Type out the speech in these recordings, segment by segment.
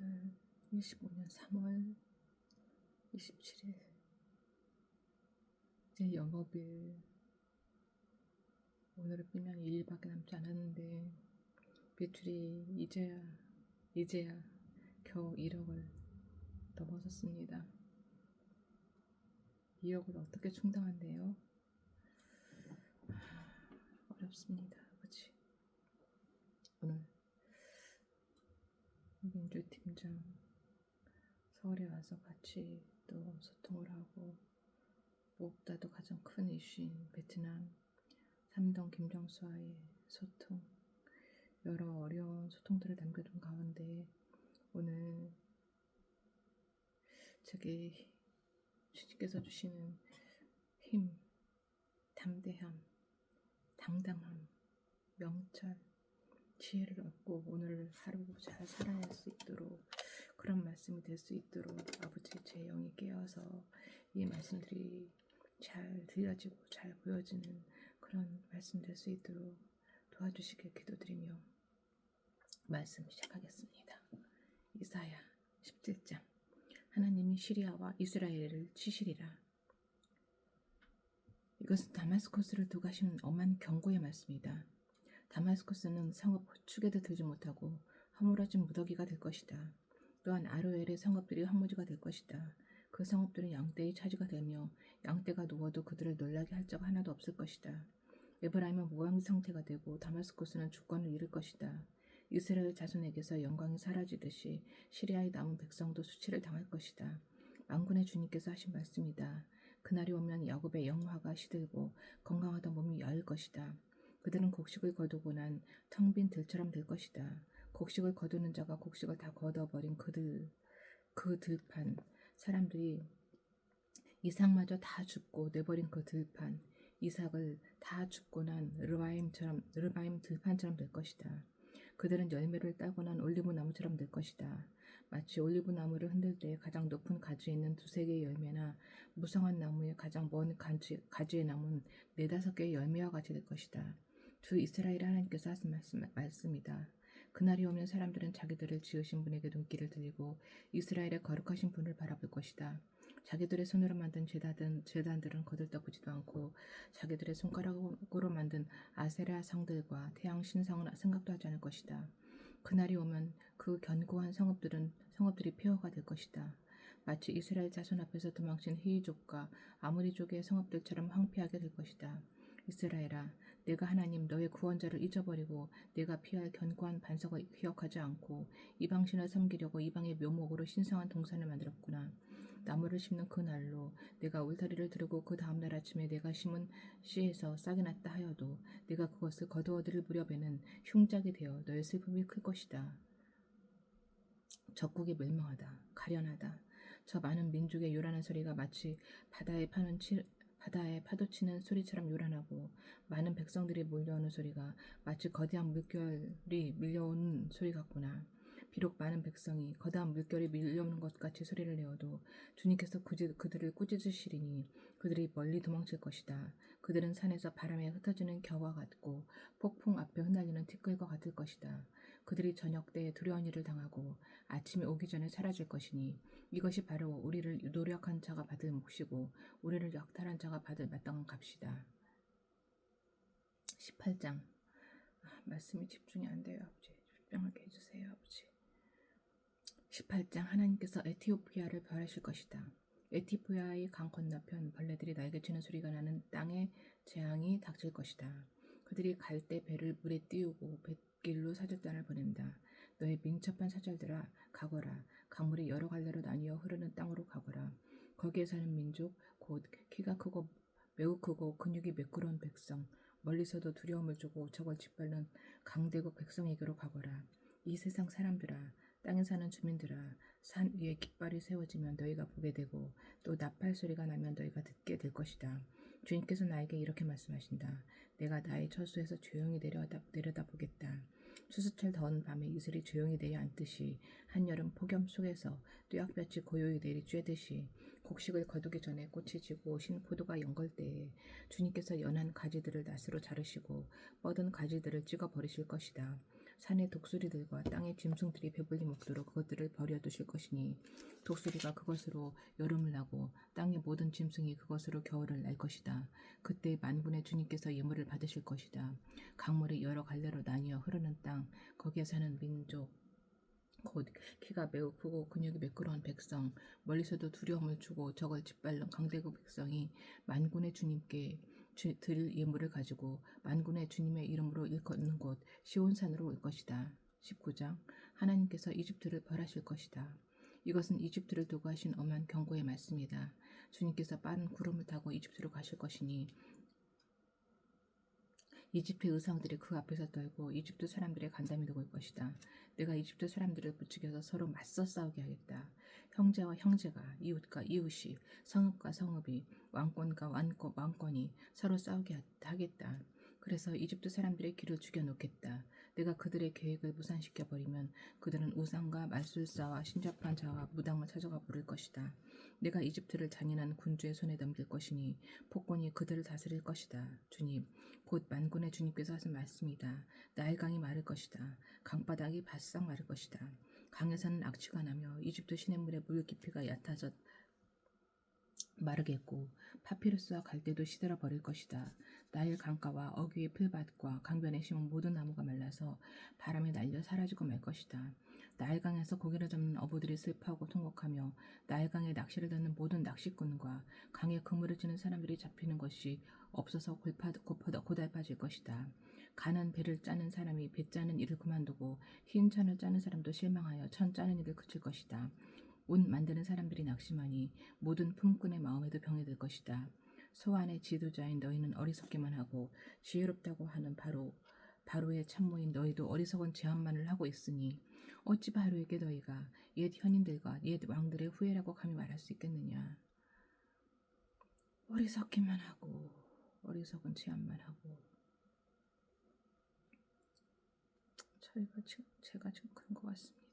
오늘 25년 3월 27일 이제 영업일 오늘을 빼면 2일밖에 남지 않았는데 매출이 이제야 이제야 겨우 1억을 넘어섰습니다. 2억을 어떻게 충당한대요? 어렵습니다. 그치? 오늘 민주팀장 서울에 와서 같이 또 소통을 하고 무엇보다도 가장 큰 이슈인 베트남 삼동 김정수와의 소통. 여러 어려운 소통들을 남겨둔 가운데 오늘 저기 주님께서 주시는 힘, 담대함, 당당함, 명철, 지혜를 얻고 오늘 하루 잘 살아낼 수 있도록 그런 말씀이 될 수 있도록 아버지 제 영이 깨어서 이 말씀들이 잘 들려지고 잘 보여지는 그런 말씀 될 수 있도록 도와주시길 기도드리며 말씀 시작하겠습니다. 이사야 17장 하나님이 시리아와 이스라엘을 치시리라. 이것은 다마스코스를 두고 하시는 엄한 경고의 말씀이다. 다마스코스는 성읍 축에도 들지 못하고 허물어진 무더기가 될 것이다. 또한 아로엘의 성읍들이 황무지가 될 것이다. 그 성읍들은 양떼의 차지가 되며 양떼가 누워도 그들을 놀라게 할 자가 하나도 없을 것이다. 에브라임은 무왕 상태가 되고 다마스코스는 주권을 잃을 것이다. 이스라엘 자손에게서 영광이 사라지듯이 시리아의 남은 백성도 수치를 당할 것이다. 망군의 주님께서 하신 말씀이다. 그날이 오면 야곱의 영화가 시들고 건강하던 몸이 야을 것이다. 그들은 곡식을 거두고 난 텅 빈 들처럼 될 것이다. 곡식을 거두는 자가 곡식을 다 거둬버린 그들 그 들판 사람들이 이삭마저 다 죽고 내버린 그 들판 이삭을 다 죽고 난 르바임처럼 르바임 들판처럼 될 것이다. 그들은 열매를 따고 난 올리브 나무처럼 될 것이다. 마치 올리브 나무를 흔들 때 가장 높은 가지에 있는 두세 개의 열매나 무성한 나무의 가장 먼 가지, 가지에 남은 네다섯 개의 열매와 같이 될 것이다. 주 이스라엘 하나님께서 하신 말씀, 말씀이다. 그날이 오면 사람들은 자기들을 지으신 분에게 눈길을 들이고 이스라엘의 거룩하신 분을 바라볼 것이다. 자기들의 손으로 만든 제단들은, 제단들은 거들떠보지도 않고 자기들의 손가락으로 만든 아세라 상들과 태양 신상은 생각도 하지 않을 것이다. 그날이 오면 그 견고한 성읍들은 성읍들이 폐허가 될 것이다. 마치 이스라엘 자손 앞에서 도망친 히이족과 아무리족의 성읍들처럼 황폐하게 될 것이다. 이스라엘아, 내가 하나님 너의 구원자를 잊어버리고 내가 피할 견고한 반석을 기억하지 않고 이방신을 섬기려고 이방의 묘목으로 신성한 동산을 만들었구나. 나무를 심는 그 날로 내가 울타리를 두르고 그 다음날 아침에 내가 심은 씨에서 싹이 났다 하여도 내가 그것을 거두어들일 무렵에는 흉작이 되어 너의 슬픔이 클 것이다. 적국이 멸망하다. 가련하다. 저 많은 민족의 요란한 소리가 마치 바다에 파는 치, 바다에 파도치는 소리처럼 요란하고 많은 백성들이 몰려오는 소리가 마치 거대한 물결이 밀려오는 소리 같구나. 비록 많은 백성이 거대한 물결이 밀려오는 것 같이 소리를 내어도 주님께서 굳이 그들을 꾸짖으시리니 그들이 멀리 도망칠 것이다. 그들은 산에서 바람에 흩어지는 겨와 같고 폭풍 앞에 흩날리는 티끌과 같을 것이다. 그들이 저녁 때에 두려운 일을 당하고 아침이 오기 전에 사라질 것이니 이것이 바로 우리를 노력한 자가 받을 몫이고 우리를 역탈한 자가 받을 마땅한 값이다. 18장 아, 말씀이 집중이 안 돼요 아버지 집중하게 해주세요 아버지 18장 하나님께서 에티오피아를 벌하실 것이다. 에티오피아의 강 건너편 벌레들이 날개치는 소리가 나는 땅에 재앙이 닥칠 것이다. 그들이 갈 때 배를 물에 띄우고 뱃 길로 사절단을 보낸다. 너의 민첩한 사절들아 가거라. 강물이 여러 갈래로 나뉘어 흐르는 땅으로 가거라. 거기에 사는 민족 곧 키가 크고 매우 크고 근육이 매끄러운 백성 멀리서도 두려움을 주고 저걸 짓밟는 강대국 백성에게로 가거라. 이 세상 사람들아 땅에 사는 주민들아 산 위에 깃발이 세워지면 너희가 보게 되고 또 나팔 소리가 나면 너희가 듣게 될 것이다. 주님께서 나에게 이렇게 말씀하신다. 내가 나의 처수에서 조용히 내려다, 내려다 보겠다. 추수철 더운 밤에 이슬이 조용히 내려 앉듯이 한여름 폭염 속에서 뙤약볕이 고요히 내리 쬐듯이 곡식을 거두기 전에 꽃이 지고 신 포도가 연걸 때에 주님께서 연한 가지들을 낫으로 자르시고 뻗은 가지들을 찍어 버리실 것이다. 산의 독수리들과 땅의 짐승들이 배불리 먹도록 그것들을 버려두실 것이니 독수리가 그것으로 여름을 나고 땅의 모든 짐승이 그것으로 겨울을 날 것이다. 그때 만군의 주님께서 예물을 받으실 것이다. 강물이 여러 갈래로 나뉘어 흐르는 땅 거기에 사는 민족 곧 키가 매우 크고 근육이 매끄러운 백성 멀리서도 두려움을 주고 적을 짓밟는 강대국 백성이 만군의 주님께 주, 드릴 예물을 가지고 만군의 주님의 이름으로 일컫는 곳 시온산으로 올 것이다. 19장 하나님께서 이집트를 벌하실 것이다. 이것은 이집트를 두고 하신 엄한 경고의 말씀이다. 주님께서 빠른 구름을 타고 이집트로 가실 것이니 이집트의 의상들이 그 앞에서 떨고 이집트 사람들의 간담이 녹을 것이다. 내가 이집트 사람들을 부추겨서 서로 맞서 싸우게 하겠다. 형제와 형제가, 이웃과 이웃이, 성읍과 성읍이, 왕권과 왕권, 왕권이 서로 싸우게 하- 하겠다. 그래서 이집트 사람들의 길을 죽여놓겠다. 내가 그들의 계획을 무산시켜 버리면 그들은 우상과 말술사와 신접한 자와 무당을 찾아가 부를 것이다. 내가 이집트를 잔인한 군주의 손에 넘길 것이니 폭군이 그들을 다스릴 것이다. 주님, 곧 만군의 주님께서 하신 말씀이다. 나일강이 마를 것이다. 강바닥이 바싹 마를 것이다. 강에서는 악취가 나며 이집트 시냇물의 물 깊이가 얕아져 마르겠고 파피루스와 갈대도 시들어 버릴 것이다. 나일 강가와 어귀의 풀밭과 강변에 심은 모든 나무가 말라서 바람에 날려 사라지고 말 것이다. 나일강에서 고기를 잡는 어부들이 슬퍼하고 통곡하며 나일강에 낚시를 닫는 모든 낚시꾼과 강에 그물을 치는 사람들이 잡히는 것이 없어서 골파, 고퍼, 고달빠질 것이다. 가는 배를 짜는 사람이 배 짜는 일을 그만두고 흰 천을 짜는 사람도 실망하여 천 짜는 일을 그칠 것이다. 옷 만드는 사람들이 낙심하니 모든 품꾼의 마음에도 병이 들 것이다. 소환의 지도자인 너희는 어리석기만 하고 지혜롭다고 하는 바로 바로의 참모인 너희도 어리석은 제안만을 하고 있으니 어찌 바로에게 너희가 옛 현인들과 옛 왕들의 후예라고 감히 말할 수 있겠느냐? 어리석기만 하고 어리석은 제안만 하고 저희가 지금 제가 지금 그런 것 같습니다.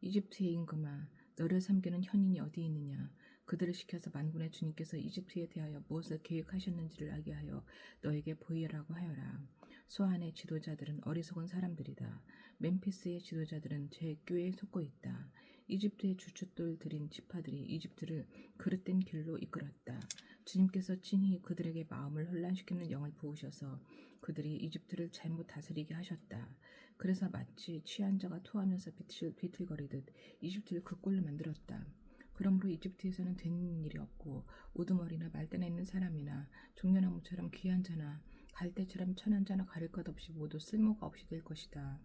이집트의 임금아 너를 섬기는 현인이 어디 있느냐? 그들을 시켜서 만군의 주님께서 이집트에 대하여 무엇을 계획하셨는지를 알게 하여 너에게 보이라고 하여라. 소안의 지도자들은 어리석은 사람들이다. 멤피스의 지도자들은 제 꾀에 속고 있다 이집트의 주춧돌 들인 지파들이 이집트를 그릇된 길로 이끌었다 주님께서 친히 그들에게 마음을 혼란시키는 영을 부으셔서 그들이 이집트를 잘못 다스리게 하셨다. 그래서 마치 취한 자가 토하면서 비틀, 비틀거리듯 이집트를 그 꼴로 만들었다. 그러므로 이집트에서는 된 일이 없고 우두머리나 말단에 있는 사람이나 종려나무처럼 귀한 자나 갈대처럼 천한 자나 가릴 것 없이 모두 쓸모가 없이 될 것이다.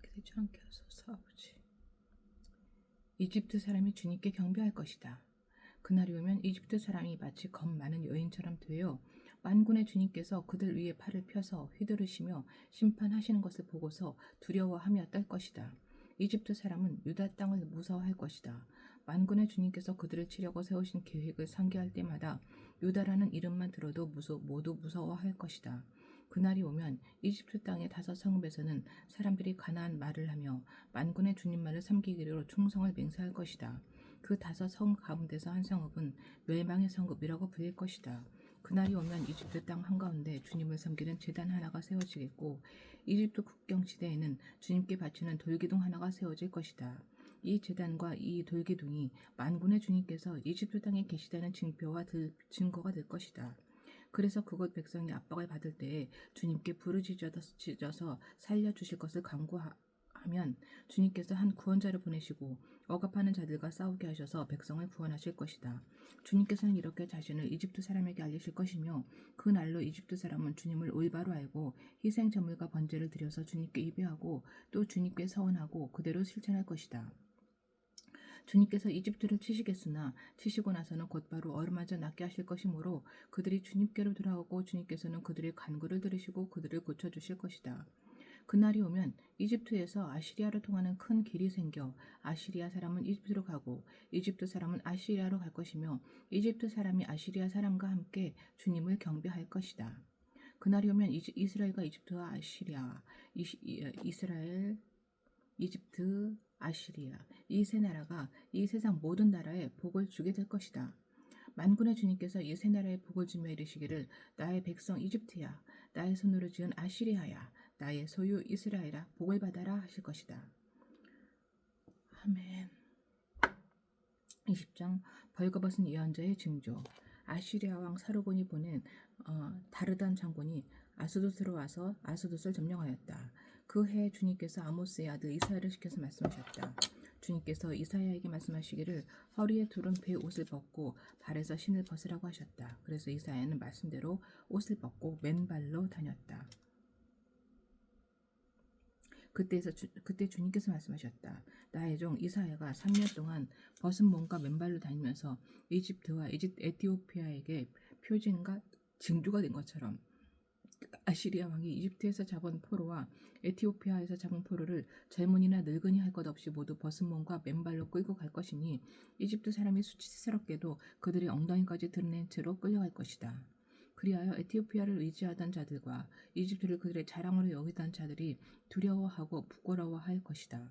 이렇게 되지 않게 하소서 아버지. 이집트 사람이 주님께 경배할 것이다. 그날이 오면 이집트 사람이 마치 겁 많은 여인처럼 되어 만군의 주님께서 그들 위에 팔을 펴서 휘두르시며 심판하시는 것을 보고서 두려워하며 떨 것이다. 이집트 사람은 유다 땅을 무서워할 것이다. 만군의 주님께서 그들을 치려고 세우신 계획을 상기할 때마다 유다라는 이름만 들어도 무서, 모두 무서워할 것이다. 그날이 오면 이집트 땅의 다섯 성읍에서는 사람들이 가나안 말을 하며 만군의 주님만을 섬기기로 충성을 맹세할 것이다. 그 다섯 성 가운데서 한 성읍은 멸망의 성읍이라고 불릴 것이다. 그날이 오면 이집트 땅 한가운데 주님을 섬기는 제단 하나가 세워지겠고 이집트 국경 시대에는 주님께 바치는 돌기둥 하나가 세워질 것이다. 이 제단과 이 돌기둥이 만군의 주님께서 이집트 땅에 계시다는 증표와 들, 증거가 될 것이다. 그래서 그곳 백성이 압박을 받을 때에 주님께 부르짖어서 살려주실 것을 강구하면 주님께서 한 구원자를 보내시고 억압하는 자들과 싸우게 하셔서 백성을 구원하실 것이다. 주님께서는 이렇게 자신을 이집트 사람에게 알리실 것이며 그 날로 이집트 사람은 주님을 올바로 알고 희생 제물과 번제를 드려서 주님께 예배하고 또 주님께 서원하고 그대로 실천할 것이다. 주님께서 이집트를 치시겠으나 치시고 나서는 곧바로 어루만져 낫게 하실 것이므로 그들이 주님께로 돌아오고 주님께서는 그들의 간구를 들으시고 그들을 고쳐 주실 것이다. 그날이 오면 이집트에서 아시리아로 통하는 큰 길이 생겨 아시리아 사람은 이집트로 가고 이집트 사람은 아시리아로 갈 것이며 이집트 사람이 아시리아 사람과 함께 주님을 경배할 것이다. 그날이 오면 이스라엘과 이집트와 아시리아, 이스라엘, 이집트, 아시리아 이 세 나라가 이 세상 모든 나라에 복을 주게 될 것이다. 만군의 주님께서 이 세 나라에 복을 주며 이르시기를 나의 백성 이집트야 나의 손으로 지은 아시리아야 나의 소유 이스라엘아 복을 받아라 하실 것이다. 아멘. 20장 벌거벗은 예언자의 징조 아시리아 왕 사르곤이 보낸 어, 다르단 장군이 아스돗으로 와서 아스돗을 점령하였다. 그 해 주님께서 아모스의 아들 이사야를 시켜서 말씀하셨다. 주님께서 이사야에게 말씀하시기를 허리에 두른 배 옷을 벗고 발에서 신을 벗으라고 하셨다. 그래서 이사야는 말씀대로 옷을 벗고 맨발로 다녔다. 그때에서 주, 그때 주님께서 말씀하셨다. 나의 종 이사야가 3년 동안 벗은 몸과 맨발로 다니면서 이집트와 이집 에티오피아에게 표징과 징조가 된 것처럼 아시리아 왕이 이집트에서 잡은 포로와 에티오피아에서 잡은 포로를 젊은이나 늙은이 할 것 없이 모두 벗은 몸과 맨발로 끌고 갈 것이니 이집트 사람이 수치스럽게도 그들의 엉덩이까지 드러낸 채로 끌려갈 것이다. 그리하여 에티오피아를 의지하던 자들과 이집트를 그들의 자랑으로 여기던 자들이 두려워하고 부끄러워할 것이다.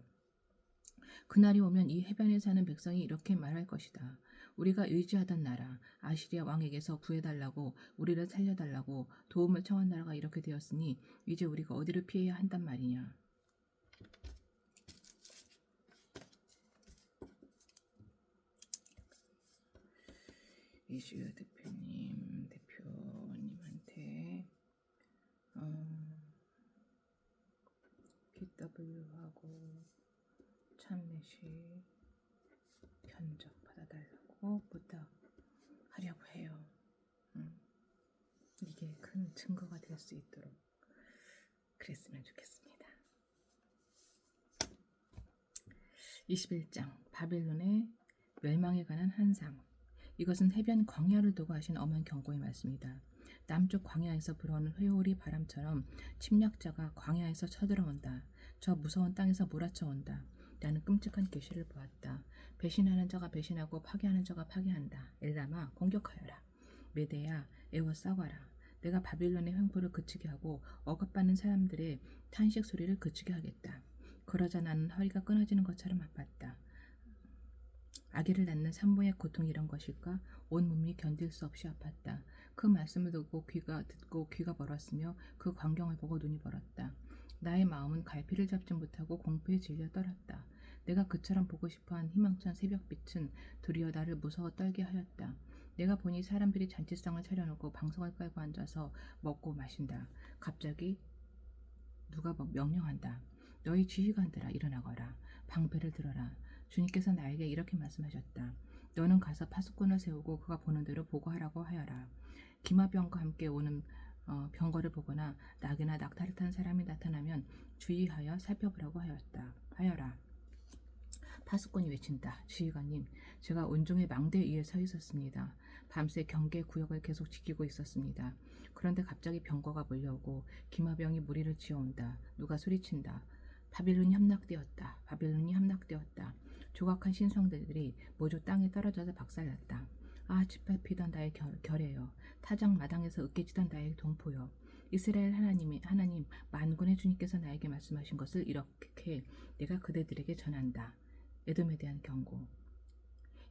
그날이 오면 이 해변에 사는 백성이 이렇게 말할 것이다. 우리가 의지하던 나라 아시리아 왕에게서 구해달라고 우리를 살려달라고 도움을 청한 나라가 이렇게 되었으니 이제 우리가 어디를 피해야 한단 말이냐. 이주 대표님 대표님한테 어, BW하고 참내시 견적 받아달라고 부탁하려고 해요. 음, 이게 큰 증거가 될 수 있도록 그랬으면 좋겠습니다. 21장 바빌론의 멸망에 관한 한상 이것은 해변 광야를 두고 하신 엄한 경고의 말씀이다. 남쪽 광야에서 불어오는 회오리 바람처럼 침략자가 광야에서 쳐들어온다. 저 무서운 땅에서 몰아쳐온다. 나는 끔찍한 계시를 보았다. 배신하는 자가 배신하고 파괴하는 자가 파괴한다. 엘라마 공격하여라. 메데야 애워 싸워라. 내가 바빌론의 횡포를 그치게 하고 억압받는 사람들의 탄식 소리를 그치게 하겠다. 그러자 나는 허리가 끊어지는 것처럼 아팠다. 아기를 낳는 산모의 고통이 이런 것일까? 온 몸이 견딜 수 없이 아팠다. 그 말씀을 듣고 귀가 듣고 귀가 멀었으며 그 광경을 보고 눈이 멀었다. 나의 마음은 갈피를 잡지 못하고 공포에 질려 떨었다. 내가 그처럼 보고 싶어한 희망찬 새벽빛은 도리어 나를 무서워 떨게 하였다. 내가 보니 사람들이 잔치상을 차려놓고 방송을 깔고 앉아서 먹고 마신다. 갑자기 누가 뭐 명령한다. 너희 지휘관들아 일어나거라. 방패를 들어라. 주님께서 나에게 이렇게 말씀하셨다. 너는 가서 파수꾼을 세우고 그가 보는 대로 보고하라고 하여라. 기마병과 함께 오는 어, 병거를 보거나 낙이나 낙타를 탄 사람이 나타나면 주의하여 살펴보라고 하였다. 하여라. 파수꾼이 외친다. 지휘관님, 제가 온종일 망대 위에 서 있었습니다. 밤새 경계 구역을 계속 지키고 있었습니다. 그런데 갑자기 병거가 몰려오고 기마병이 무리를 지어온다. 누가 소리친다. 바빌론이 함락되었다. 바빌론이 함락되었다. 조각한 신성들이 모두 땅에 떨어져서 박살났다. 아 짓밟히던 나의 결, 결에요. 타작 마당에서 으깨지던 나의 동포요. 이스라엘 하나님이 하나님 만군의 주님께서 나에게 말씀하신 것을 이렇게 내가 그대들에게 전한다. 에돔에 대한 경고.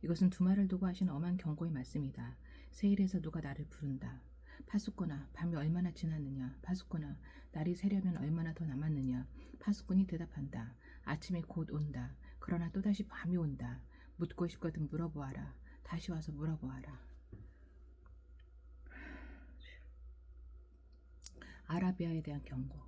이것은 두말을 두고 하신 엄한 경고의 말씀이다. 세일에서 누가 나를 부른다. 파수꾼아, 밤이 얼마나 지났느냐? 파수꾼아, 날이 새려면 얼마나 더 남았느냐? 파수꾼이 대답한다. 아침이 곧 온다. 그러나 또다시 밤이 온다. 묻고 싶거든 물어보아라. 다시 와서 물어보아라. 아라비아에 대한 경고.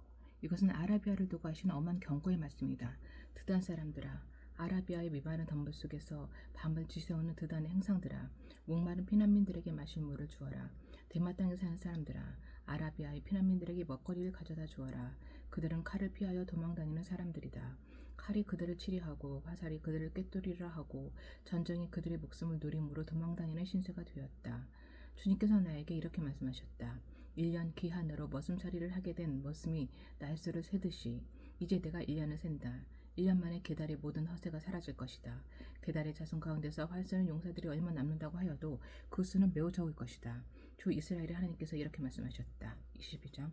이것은 아라비아를 두고 하신 엄한 경고의 말씀이다. 드단 사람들아, 아라비아의 미바른 덤불 속에서 밤을 지새우는 드단의 행상들아, 목마른 피난민들에게 마실 물을 주어라. 대마 땅에 사는 사람들아, 아라비아의 피난민들에게 먹거리를 가져다 주어라. 그들은 칼을 피하여 도망다니는 사람들이다. 칼이 그들을 치리하고 화살이 그들을 꿰뚫이라 하고 전쟁이 그들의 목숨을 누림으로 도망다니는 신세가 되었다. 주님께서 나에게 이렇게 말씀하셨다. 1년 기한으로 머슴살이를 하게 된 머슴이 날수를 세듯이 이제 내가 1년을 센다. 1년 만에 계달의 모든 허세가 사라질 것이다. 계달의 자손 가운데서 활 쏘는 용사들이 얼마 남는다고 하여도 그 수는 매우 적을 것이다. 주 이스라엘의 하나님께서 이렇게 말씀하셨다. 22장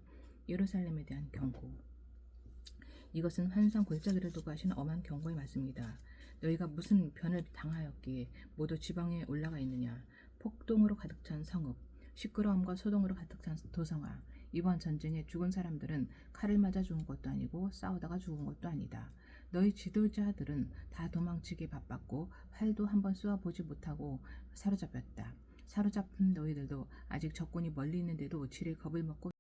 예루살렘에 대한 경고 이것은 환상 골짜기를 두고 하신 엄한 경고의 말씀이다. 너희가 무슨 변을 당하였기에 모두 지방에 올라가 있느냐? 폭동으로 가득 찬 성읍, 시끄러움과 소동으로 가득 찬 도성화. 이번 전쟁에 죽은 사람들은 칼을 맞아 죽은 것도 아니고 싸우다가 죽은 것도 아니다. 너희 지도자들은 다 도망치기 바빴고 활도 한번 쏘아보지 못하고 사로잡혔다. 사로잡힌 너희들도 아직 적군이 멀리 있는데도 지레 겁을 먹고